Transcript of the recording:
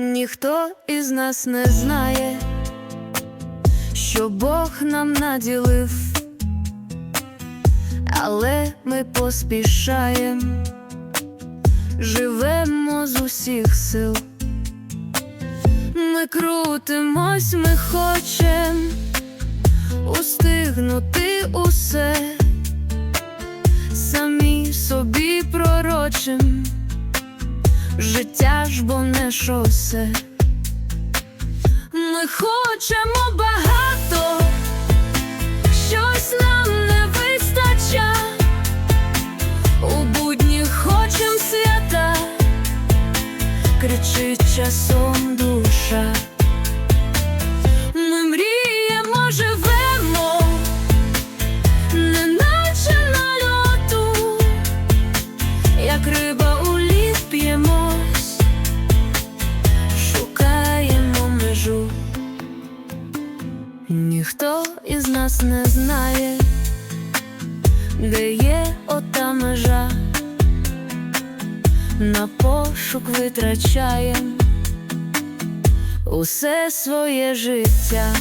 Ніхто із нас не знає, що Бог нам наділив, але ми поспішаємо, живемо з усіх сил. Ми крутимось, ми хочем устигнути усе, життя ж бо не шосе. Ми хочемо багато, щось нам не вистача, у будні хочем свята, кричить часом душа. Ми мріємо, живемо, неначе на льоту, як риба Ніхто із нас не знає, де є ота межа, на пошук витрачаєм усе своє життя.